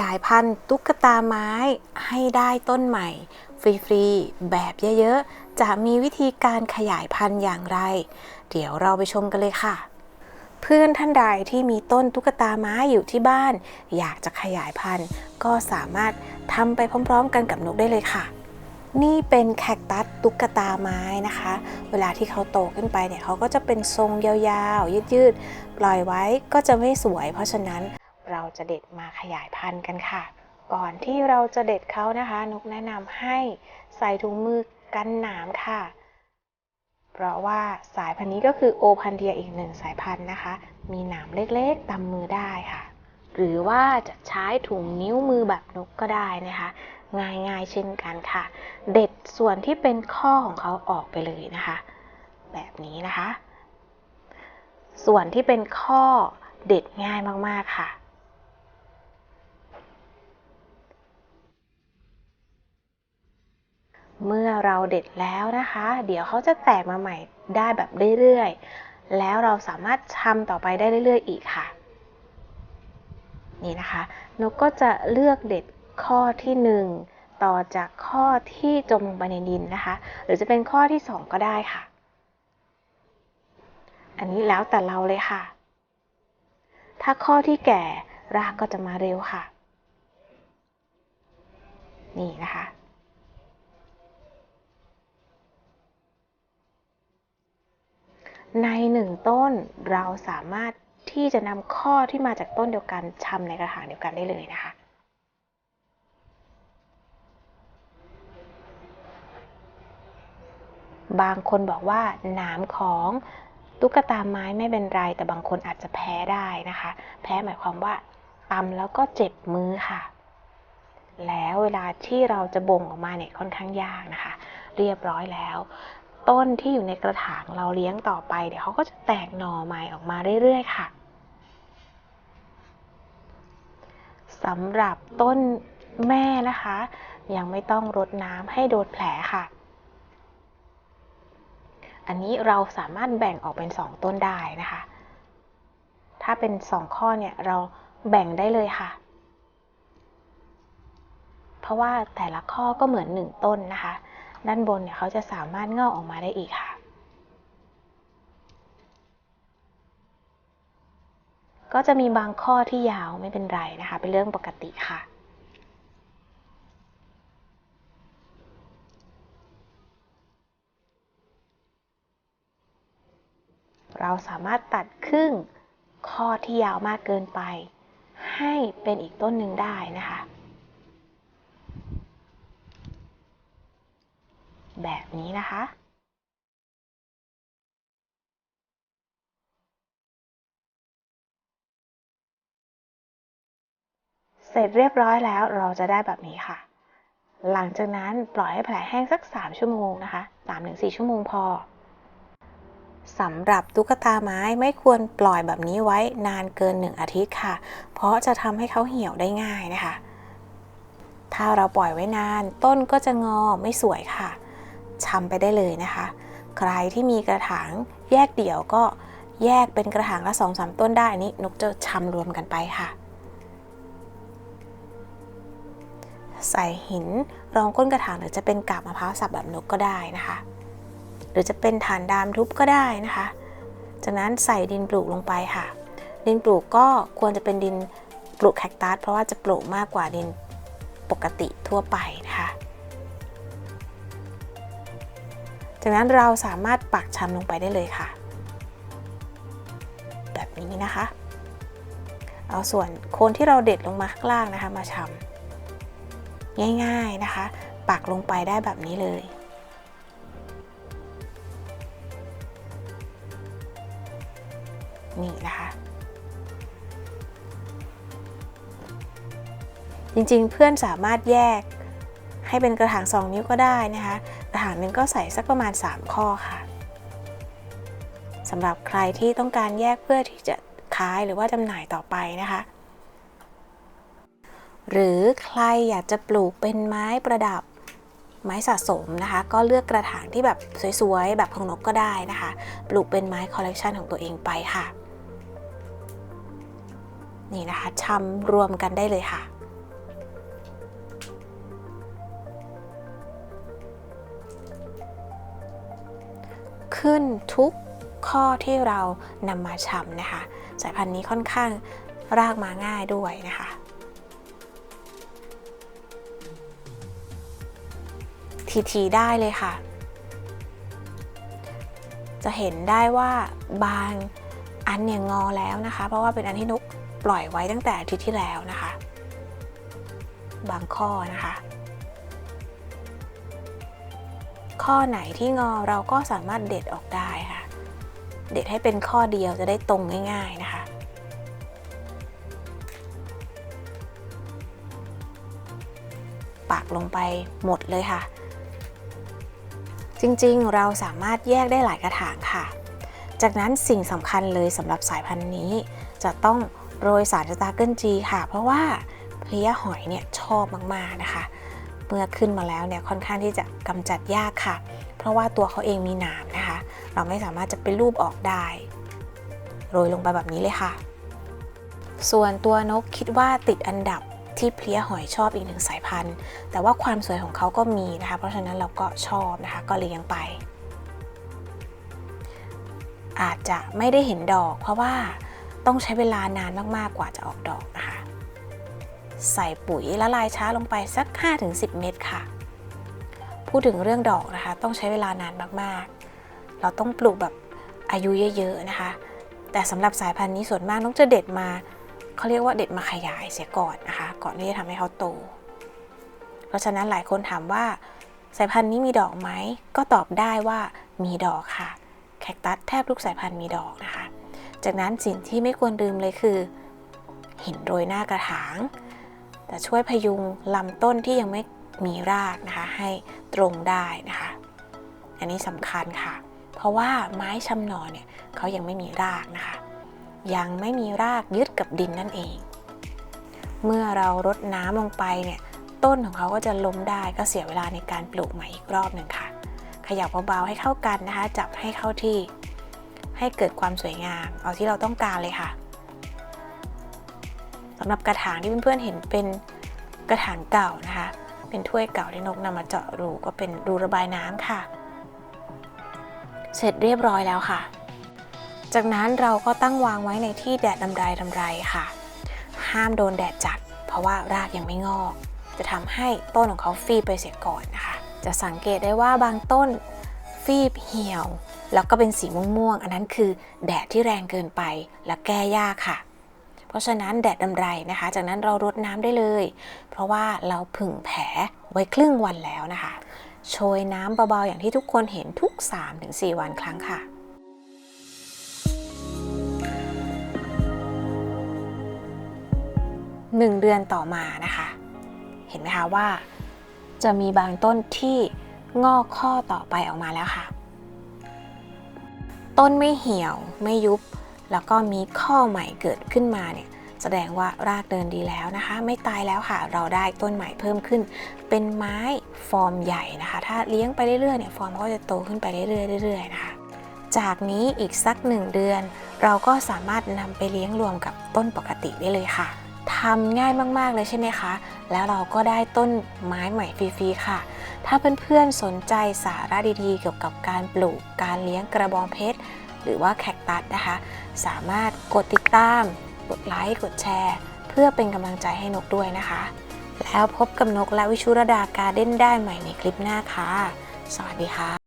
ยายพันธุ์ตุ๊กตาไม้ให้ได้ต้นใหม่ ฟรีๆ แบบเยอะๆ จะมีวิธีการขยายพันธุ์อย่างไร เดี๋ยวเราไปชมกันเลยค่ะ เพื่อนท่านใดที่มีต้นตุ๊กตาไม้อยู่ที่บ้าน อยากจะขยายพันธุ์ ก็สามารถทำไปพร้อม ๆ กันกับนกได้เลยค่ะนี่เป็นแคคตัสตุ๊กตาไม้นะคะ เวลาที่เขาโตขึ้นไปเนี่ยเขาก็จะเป็นทรงยาวๆ ยืดๆ ปล่อยไว้ก็จะไม่สวย เพราะฉะนั้น เราจะเด็ดมาขยายพันธุ์กันค่ะ ก่อนที่เราจะเด็ดเขานะคะ นกแนะนำให้ใส่ถุงมือกันหนามค่ะ เพราะว่าสายพันธุ์นี้ก็คือโอพันเดียอีกหนึ่งสายพันธุ์นะคะ มีหนามเล็กๆตำมือได้ค่ะ หรือว่าจะใช้ถุงนิ้วมือแบบนกก็ได้นะคะง่ายๆเช่นกันค่ะ เด็ดส่วนที่เป็นข้อของเขาออกไปเลยนะคะ แบบนี้นะคะ ส่วนที่เป็นข้อเด็ดง่ายมากๆค่ะ เมื่อเราเด็ดแล้วนะคะ เดี๋ยวเขาจะแตกมาใหม่ได้แบบเรื่อยๆ แล้วเราสามารถทำต่อไปได้เรื่อยๆ อีกค่ะ นี่นะคะ นกก็จะเลือกเด็ดข้อที่ 1 ต่อจากข้อที่จมลงไปในดินนะคะ หรือจะเป็นข้อที่ 2 ก็ได้ค่ะ อันนี้แล้วแต่เราเลยค่ะ ถ้าข้อที่แก่รากก็จะมาเร็วค่ะ นี่นะคะ ในหนึ่งต้นเราสามารถที่จะนำข้อที่มาจากต้นเดียวกันชำในกระถางเดียวกันได้เลยนะคะ บางคนบอกว่าหนามของตุ๊กตาไม้ไม่เป็นไร แต่บางคนอาจจะแพ้ได้นะคะ แพ้หมายความว่าตำแล้วก็เจ็บมือค่ะ แล้วเวลาที่เราจะบ่งออกมาเนี่ยค่อนข้างยากนะคะ เรียบร้อยแล้ว ต้นที่อยู่ในกระถางเราเลี้ยงต่อไป เดี๋ยวเขาก็จะแตกหน่อใหม่ออกมาเรื่อยๆค่ะสำหรับต้นแม่นะคะ ยังไม่ต้องรดน้ำให้โดนแผลค่ะ อันนี้เราสามารถแบ่งออกเป็น 2 ต้นได้นะคะ ถ้าเป็น 2 ข้อเนี่ยเราแบ่งได้เลยค่ะ เพราะว่าแต่ละข้อก็เหมือน 1 ต้นนะคะ ด้านบนเนี่ยเขาจะสามารถงอกออกมาได้อีกค่ะ ก็จะมีบางข้อที่ยาวไม่เป็นไรนะคะ เป็นเรื่องปกติค่ะเราสามารถตัดครึ่งข้อที่ยาวมากเกินไป ให้เป็นอีกต้นหนึ่งได้นะคะ แบบนี้นะคะ เสร็จเรียบร้อยแล้วเราจะได้แบบนี้ค่ะ หลังจากนั้นปล่อยให้แผลแห้งสัก 3 ชั่วโมงนะคะ 3-4 ชั่วโมงพอสำหรับตุ๊กตาไม้ไม่ควรปล่อยแบบนี้ไว้นานเกิน 1 อาทิตย์ค่ะ เพราะจะทำให้เขาเหี่ยวได้ง่ายนะคะ ถ้าเราปล่อยไว้นานต้นก็จะงอไม่สวยค่ะ ชำไปได้เลยนะคะ ใครที่มีกระถางแยกเดี่ยวก็แยกเป็นกระถางละสองสามต้นได้อันนี้นกจะชำรวมกันไปค่ะ ใส่หินรองก้นกระถางหรือจะเป็นกาบมะพร้าวสับแบบนกก็ได้นะคะ หรือจะเป็นฐานดามทุบก็ได้นะคะ จากนั้นใส่ดินปลูกลงไปค่ะ ดินปลูกก็ควรจะเป็นดินปลูกแคคตัสเพราะว่าจะปลูกมากกว่าดินปกติทั่วไปนะคะ จากนั้นเราสามารถปักชำลงไปได้เลยค่ะ แบบนี้นะคะ เอาส่วนโคนที่เราเด็ดลงมาข้างล่างนะคะมาชำง่ายๆนะคะ ปักลงไปได้แบบนี้เลยนี่นะคะ จริงๆเพื่อนสามารถแยกให้เป็นกระถาง 2 นิ้วก็ได้นะคะ กระถางหนึ่งก็ใส่สักประมาณ 3 ข้อค่ะสำหรับใครที่ต้องการแยกเพื่อที่จะขายหรือว่าจำหน่ายต่อไปนะคะ หรือใครอยากจะปลูกเป็นไม้ประดับไม้สะสมนะคะ ก็เลือกกระถางที่แบบสวยๆ แบบของนกก็ได้นะคะ ปลูกเป็นไม้คอลเลกชันของตัวเองไปค่ะ นี่นะคะชำรวมกันได้เลยค่ะ ขึ้นทุกข้อที่เรานำมาชำนะคะ สายพันธุ์นี้ค่อนข้างรากมาง่ายด้วยนะคะทีๆได้เลยค่ะ จะเห็นได้ว่าบางอันเนี่ยงอแล้วนะคะ เพราะว่าเป็นอันที่นุกปล่อยไว้ตั้งแต่อาทิตย์ที่แล้วนะคะ บางข้อนะคะ ข้อไหนที่งอเราก็สามารถเด็ดออกได้ค่ะ เด็ดให้เป็นข้อเดียวจะได้ตรงง่าย ๆนะคะ ปักลงไปหมดเลยค่ะ จริงๆเราสามารถแยกได้หลายกระถางค่ะ จากนั้นสิ่งสำคัญเลยสำหรับสายพันธุ์นี้ จะต้องโรยสารสตาร์เกิลจีค่ะ เพราะว่าเพลี้ยหอยเนี่ยชอบมากๆนะคะ เมื่อขึ้นมาแล้วเนี่ยค่อนข้างที่จะกำจัดยากค่ะ เพราะว่าตัวเขาเองมีหนามนะคะ เราไม่สามารถจะเป็นรูปออกได้ โรยลงไปแบบนี้เลยค่ะ ส่วนตัวนกคิดว่าติดอันดับที่เพลี้ยหอยชอบอีกหนึ่งสายพันธุ์ แต่ว่าความสวยของเขาก็มีนะคะ เพราะฉะนั้นเราก็ชอบนะคะก็เลี้ยงไป อาจจะไม่ได้เห็นดอก เพราะว่าต้องใช้เวลานานมากๆกว่าจะออกดอกนะคะ ใส่ปุ๋ยละลายช้าลงไปสัก 5-10 เม็ดค่ะ พูดถึงเรื่องดอกนะคะ ต้องใช้เวลานานมากๆ เราต้องปลูกแบบอายุเยอะๆนะคะ แต่สำหรับสายพันธุ์นี้ส่วนมากน้องจะเด็ดมาเขาเรียกว่าเด็ดมาขยายเสียก่อนนะคะ ก่อนที่จะทำให้เขาโต เพราะฉะนั้นหลายคนถามว่าสายพันธุ์นี้มีดอกไหม ก็ตอบได้ว่ามีดอกค่ะ แคคตัสแทบทุกสายพันธุ์มีดอกนะคะ จากนั้นสิ่งที่ไม่ควรลืมเลยคือ หินโรยหน้ากระถาง แต่ช่วยพยุงลำต้นที่ยังไม่มีรากนะคะ ให้ตรงได้นะคะ อันนี้สำคัญค่ะ เพราะว่าไม้ชำนอเนี่ยเขายังไม่มีรากนะคะ ยังไม่มีรากยึดกับดินนั่นเอง เมื่อเรารดน้ำลงไปเนี่ยต้นของเขาก็จะล้มได้ก็เสียเวลาในการปลูกใหม่อีกรอบหนึ่งค่ะ ขยับเบาๆให้เข้ากันนะคะ จับให้เข้าที่ ให้เกิดความสวยงาม เอาที่เราต้องการเลยค่ะ สำหรับกระถางที่เพื่อนๆเห็นเป็นกระถางเก่านะคะ เป็นถ้วยเก่าที่นกนำมาเจาะรูก็เป็นรูระบายน้ำค่ะ เสร็จเรียบร้อยแล้วค่ะ จากนั้นเราก็ตั้งวางไว้ในที่แดดดำไรดำไรค่ะ ห้ามโดนแดดจัด เพราะว่ารากยังไม่งอก จะทำให้ต้นของเขาฟีบไปเสียก่อนนะคะ จะสังเกตได้ว่าบางต้นฟีบเหี่ยว แล้วก็เป็นสีม่วงๆ อันนั้นคือแดดที่แรงเกินไปและแก้ยากค่ะ เพราะฉะนั้นแดดดำไรนะคะ จากนั้นเรารดน้ำได้เลย เพราะว่าเราผึ่งแผลไว้ครึ่งวันแล้วนะคะ โชยน้ำเบาๆอย่างที่ทุกคนเห็นทุก 3-4 วันครั้งค่ะหนึ่งเดือนต่อมานะคะ เห็นไหมคะว่า จะมีบางต้นที่งอกข้อต่อไปออกมาแล้วค่ะ ต้นไม่เหี่ยวไม่ยุบ แล้วก็มีข้อใหม่เกิดขึ้นมาเนี่ยแสดงว่ารากเดินดีแล้วนะคะ ไม่ตายแล้วค่ะเราได้ต้นใหม่เพิ่มขึ้น เป็นไม้ฟอร์มใหญ่นะคะ ถ้าเลี้ยงไปเรื่อยๆเนี่ยฟอร์มก็จะโตขึ้นไปเรื่อยๆเรื่อยๆนะคะจากนี้อีกสักหนึ่งเดือน เราก็สามารถนำไปเลี้ยงรวมกับต้นปกติได้เลยค่ะทำง่ายมากๆเลยใช่ไหมคะ แล้วเราก็ได้ต้นไม้ใหม่ฟรีๆค่ะ ถ้าเพื่อนๆสนใจสาระดีๆ เกี่ยวกับการปลูกการเลี้ยงกระบองเพชร หรือว่าแคคตัสนะคะ สามารถกดติดตาม กดไลค์ กดแชร์ เพื่อเป็นกำลังใจให้นกด้วยนะคะ แล้วพบกับนกและวิชุรดาการเด้นได้ใหม่ในคลิปหน้าค่ะ สวัสดีค่ะ